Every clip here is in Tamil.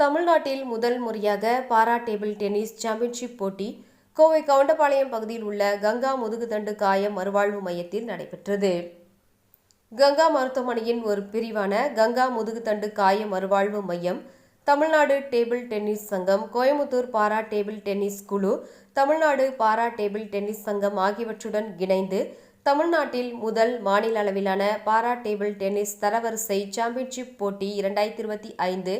தமிழ்நாட்டில் முதல் முறையாக பாரா டேபிள் டென்னிஸ் சாம்பியன்ஷிப் போட்டி கோவை கவுண்டபாளையம் பகுதியில் உள்ள கங்கா முதுகுதண்டு காயம் மறுவாழ்வு மையத்தில் நடைபெற்றது. கங்கா மருத்துவமனையின் ஒரு பிரிவான கங்கா முதுகுதண்டு காய மறுவாழ்வு மையம் தமிழ்நாடு டேபிள் டென்னிஸ் சங்கம் கோயமுத்தூர் பாரா டேபிள் டென்னிஸ் குழு தமிழ்நாடு பாரா டேபிள் டென்னிஸ் சங்கம் ஆகியவற்றுடன் இணைந்து தமிழ்நாட்டில் முதல் மாநில அளவிலான பாரா டேபிள் டென்னிஸ் தரவரிசை சாம்பியன்ஷிப் போட்டி இரண்டாயிரத்தி இருபத்தி ஐந்து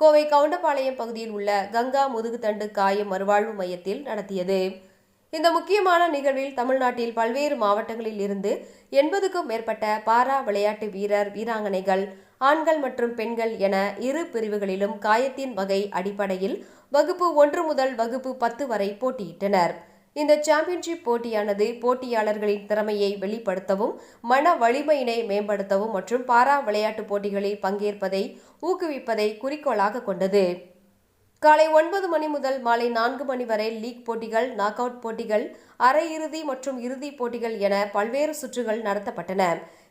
கோவை கவுண்டபாளையம் பகுதியில் உள்ள கங்கா முதுகுத்தண்டு காய மறுவாழ்வு மையத்தில் நடத்தியது. இந்த முக்கியமான நிகழ்வில் தமிழ்நாட்டில் பல்வேறு மாவட்டங்களில் இருந்து எண்பதுக்கும் மேற்பட்ட பாரா விளையாட்டு வீரர் வீராங்கனைகள் ஆண்கள் மற்றும் பெண்கள் என இரு பிரிவுகளிலும் காயத்தின் வகை அடிப்படையில் வகுப்பு ஒன்று முதல் வகுப்பு பத்து வரை போட்டியிட்டனர். இந்த சாம்பியன்ஷிப் போட்டியானது போட்டியாளர்களின் திறமையை வெளிப்படுத்தவும் மன வலிமையினை மேம்படுத்தவும் மற்றும் பாரா விளையாட்டுப் போட்டிகளில் பங்கேற்பதை ஊக்குவிப்பதை குறிக்கோளாக கொண்டது. காலை ஒன்பது மணி முதல் மாலை நான்கு மணி வரை லீக் போட்டிகள் நாக் அவுட் போட்டிகள் அரையிறுதி மற்றும் இறுதிப் போட்டிகள் என பல்வேறு சுற்றுகள் நடத்தப்பட்டன.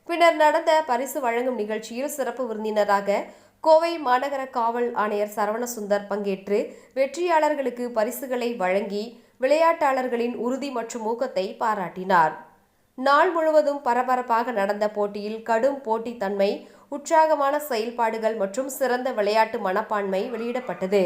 பின்னர் நடந்த பரிசு வழங்கும் நிகழ்ச்சியில் சிறப்பு விருந்தினராக கோவை மாநகர காவல் ஆணையர் சரவணசுந்தர் பங்கேற்று வெற்றியாளர்களுக்கு பரிசுகளை வழங்கி விளையாட்டாளர்களின் உறுதி மற்றும் ஊக்கத்தை பாராட்டினார். நாள் முழுவதும் பரபரப்பாக நடந்த போட்டியில் கடும் போட்டித்தன்மை உற்சாகமான செயல்பாடுகள் மற்றும் சிறந்த விளையாட்டு மனப்பான்மை வெளியிடப்பட்டது.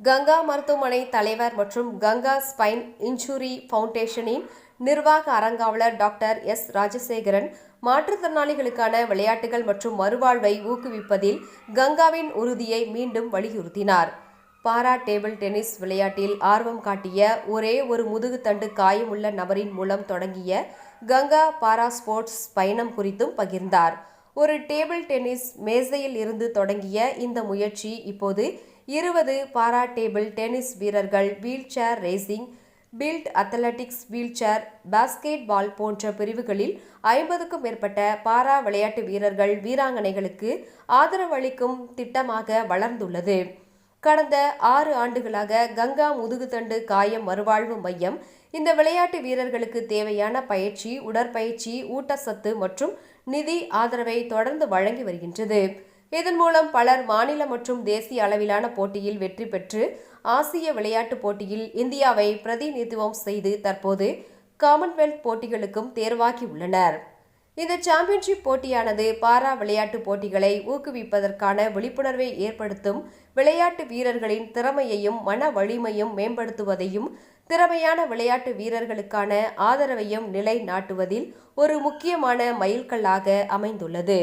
கங்கா மருத்துவமனை தலைவர் மற்றும் கங்கா ஸ்பைன் இன்சூரி ஃபவுண்டேஷனின் நிர்வாக அறங்காவலர் டாக்டர் எஸ். ராஜசேகரன் மாற்றுத்திறனாளிகளுக்கான விளையாட்டுகள் மற்றும் மறுவாழ்வை ஊக்குவிப்பதில் கங்காவின் உறுதியை மீண்டும் வலியுறுத்தினார். பாரா டேபிள் டென்னிஸ் விளையாட்டில் ஆர்வம் காட்டிய ஒரே ஒரு முதுகுத்தண்டு காயமுள்ள நபரின் மூலம் தொடங்கிய கங்கா பாரா ஸ்போர்ட்ஸ் பயணம் குறித்தும் பகிர்ந்தார். ஒரு டேபிள் டென்னிஸ் மேசையில் இருந்து தொடங்கிய இந்த முயற்சி இப்போது இருபது பாரா டேபிள் டென்னிஸ் வீரர்கள் wheelchair racing field athletics wheelchair basketball போன்ற பிரிவுகளில் ஐம்பதுக்கும் மேற்பட்ட பாரா விளையாட்டு வீரர்கள் வீராங்கனைகளுக்கு ஆதரவளிக்கும் திட்டமாக வளர்ந்துள்ளது. கடந்த ஆறு ஆண்டுகளாக கங்கா முதுகுத்தண்டு காயம் மறுவாழ்வு மையம். இந்த விளையாட்டு வீரர்களுக்கு தேவையான பயிற்சி உடற்பயிற்சி ஊட்டச்சத்து மற்றும் நிதி ஆதரவை தொடர்ந்து வழங்கி வருகின்றது. இதன் மூலம் பலர் மாநில மற்றும் தேசிய அளவிலான போட்டியில் வெற்றி பெற்று ஆசிய விளையாட்டுப் போட்டியில் இந்தியாவை பிரதிநிதித்துவம் செய்து தற்போது காமன்வெல்த் போட்டிகளுக்கும் தேர்வாகி உள்ளனர். இந்த சாம்பியன்ஷிப் போட்டியானது பாரா விளையாட்டு போட்டிகளை ஊக்குவிப்பதற்கான விழிப்புணர்வை ஏற்படுத்தும் விளையாட்டு வீரர்களின் திறமையையும் மன வலிமையும் மேம்படுத்துவதையும் திறமையான விளையாட்டு வீரர்களுக்கான ஆதரவையும் நிலை நாட்டுவதில் ஒரு முக்கியமான மைல்கல்லாக அமைந்துள்ளது.